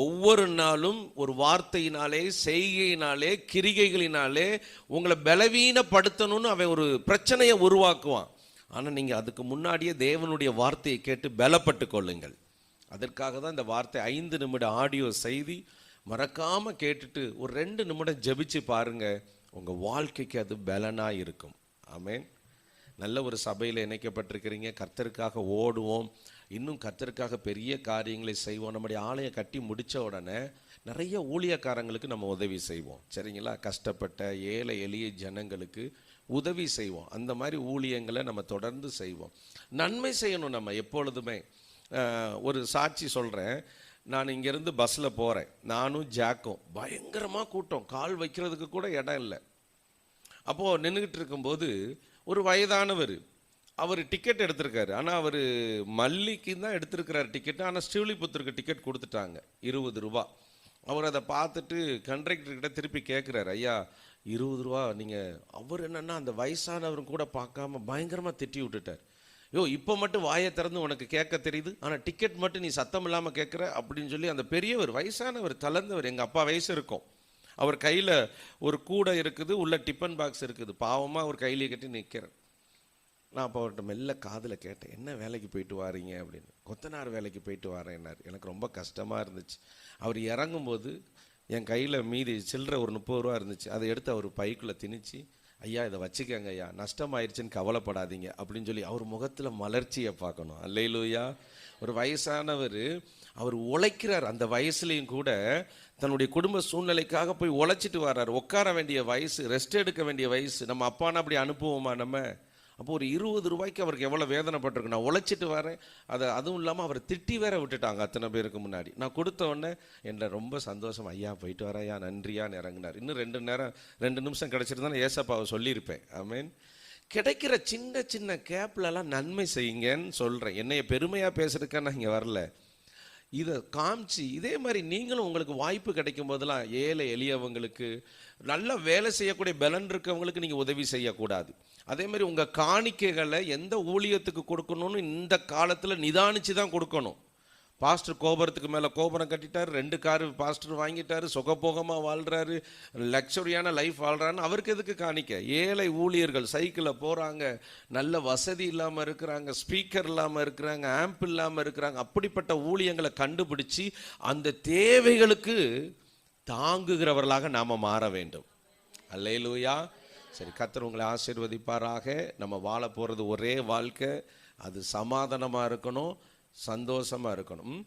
ஒவ்வொரு நாளும் ஒரு வார்த்தையினாலே செய்கையினாலே கிரிகைகளினாலே உங்களை பலவீனப்படுத்தணும்னு அவன் ஒரு பிரச்சனையை உருவாக்குவான். ஆனால் நீங்கள் அதுக்கு முன்னாடியே தேவனுடைய வார்த்தையை கேட்டு பலப்பட்டு கொள்ளுங்கள். அதற்காக தான் இந்த வார்த்தை ஐந்து நிமிட ஆடியோ செய்தி மறக்காமல் கேட்டுட்டு ஒரு ரெண்டு நிமிடம் ஜபிச்சு பாருங்க. உங்கள் வாழ்க்கைக்கு அது பலனாக இருக்கும். ஆமேன். நல்ல ஒரு சபையில் இணைக்கப்பட்டிருக்கிறீங்க. கர்த்தருக்காக ஓடுவோம். இன்னும் கத்தருக்காக பெரிய காரியங்களை செய்வோம். நம்முடைய ஆலயம் கட்டி முடித்த உடனே நிறைய ஊழியக்காரங்களுக்கு நம்ம உதவி செய்வோம். சரிங்களா? கஷ்டப்பட்ட ஏழை எளிய ஜனங்களுக்கு உதவி செய்வோம். அந்த மாதிரி ஊழியங்களை நம்ம தொடர்ந்து செய்வோம். நன்மை செய்யணும் நம்ம எப்பொழுதுமே. ஒரு சாட்சி சொல்கிறேன் நான் இங்கேருந்து பஸ்ஸில் போகிறேன் நானும் ஜாக்கும். பயங்கரமாக கூட்டம். கால் வைக்கிறதுக்கு கூட இடம் இல்லை. அப்போது நின்றுக்கிட்டு இருக்கும்போது ஒரு வயதானவர் அவர் டிக்கெட் எடுத்திருக்காரு. ஆனால் அவர் மல்லிக்கு தான் எடுத்திருக்கிறார் டிக்கெட் ஆனால் ஸ்ரீவில்லிபுத்தூருக்கு டிக்கெட் கொடுத்துட்டாங்க. இருபது ரூபா. அவர் அதை பார்த்துட்டு கண்ட்ரக்டர்கிட்ட திருப்பி கேட்குறாரு ஐயா இருபது ரூபா நீங்கள் அவர் என்னன்னா அந்த வயசானவரும் கூட பார்க்காம பயங்கரமாக திட்டி விட்டுட்டார். யோ இப்போ மட்டும் வாயை திறந்து உனக்கு கேட்க தெரியுது. ஆனால் டிக்கெட் மட்டும் நீ சத்தம் இல்லாமல் கேட்குற அப்படின்னு சொல்லி அந்த பெரியவர் வயசானவர் தளர்ந்தவர். எங்கள் அப்பா வயசு இருக்கும். அவர் கையில் ஒரு கூடை இருக்குது உள்ள டிஃபன் பாக்ஸ் இருக்குது. பாவமாக அவர் கையிலே கட்டி நிற்கிறேன் நான் அப்போ அவர்கிட்ட மெல்ல காதில் கேட்டேன் என்ன வேலைக்கு போயிட்டு வாரீங்க? அப்படின்னு. கொத்தனார் வேலைக்கு போயிட்டு வரேன்னார். எனக்கு ரொம்ப கஷ்டமாக இருந்துச்சு. அவர் இறங்கும்போது என் கையில் மீதி சில்லற ஒரு முப்பது ரூபா இருந்துச்சு. அதை எடுத்து அவர் பைக்குள்ளே திணிச்சு ஐயா இதை வச்சுக்கங்க ஐயா. நஷ்டமாயிருச்சுன்னு கவலைப்படாதீங்க. அப்படின்னு சொல்லி அவர் முகத்தில் மலர்ச்சியை பார்க்கணும். அல்லையிலூயா ஒரு வயசானவர் அவர் உழைக்கிறார். அந்த வயசுலேயும் கூட தன்னுடைய குடும்ப சூழ்நிலைக்காக போய் உழைச்சிட்டு வர்றார். உட்கார வேண்டிய வயசு ரெஸ்ட் எடுக்க வேண்டிய வயசு. நம்ம அப்பான அப்படி அனுப்புவோமா நம்ம? அப்போ ஒரு இருபது ரூபாய்க்கு அவருக்கு எவ்வளோ வேதனைப்பட்டிருக்கு. நான் உழைச்சிட்டு வரேன். அதை அதுவும் இல்லாமல் அவரை திட்டி வேற விட்டுட்டாங்க அத்தனை பேருக்கு முன்னாடி. நான் கொடுத்த உடனே என்ன ரொம்ப சந்தோஷம். ஐயா போயிட்டு வரையா நன்றியான்னு இறங்குனார். இன்னும் ரெண்டு நேரம் ரெண்டு நிமிஷம் கிடச்சிருந்தா நான் ஏசப்பாவை சொல்லியிருப்பேன். மீன் கிடைக்கிற சின்ன சின்ன கேப்லலாம் நன்மை செய்யுங்கன்னு சொல்கிறேன் என்னைய பெருமையாக பேசுறதுக்காக நான் இங்கே வரல. இதை காமிச்சு இதே மாதிரி நீங்களும் உங்களுக்கு வாய்ப்பு கிடைக்கும் போதெல்லாம் ஏழை எளியவங்களுக்கு நல்ல வேலை செய்யக்கூடிய பலன் இருக்கவங்களுக்கு நீங்கள் உதவி செய்யக்கூடாது. அதே மாதிரி உங்கள் காணிக்கைகளை எந்த ஊழியத்துக்கு கொடுக்கணும்னு இந்த காலத்தில் நிதானித்து தான் கொடுக்கணும். பாஸ்டர் கோபுரத்துக்கு மேலே கோபுரம் கட்டிட்டார் ரெண்டு காரு பாஸ்டர் வாங்கிட்டார் சுகபோகமாக வாழ்கிறாரு லக்ஸரியான லைஃப் வாழ்கிறான்னு அவருக்கு எதுக்கு காணிக்க? ஏழை ஊழியர்கள் சைக்கிளில் போகிறாங்க நல்ல வசதி இல்லாமல் இருக்கிறாங்க ஸ்பீக்கர் இல்லாமல் இருக்கிறாங்க ஆம்ப் இல்லாமல் இருக்கிறாங்க அப்படிப்பட்ட ஊழியங்களை கண்டுபிடிச்சி அந்த தேவைகளுக்கு தாங்குகிறவர்களாக நாம் மாற வேண்டும். அல்லேலூயா. சரி கத்தர் உங்களை ஆசீர்வதிப்பாராக. நம்ம வாழ போகிறது ஒரே வாழ்க்கை. அது சமாதானமாக இருக்கணும். சந்தோஷமாக இருக்கணும்.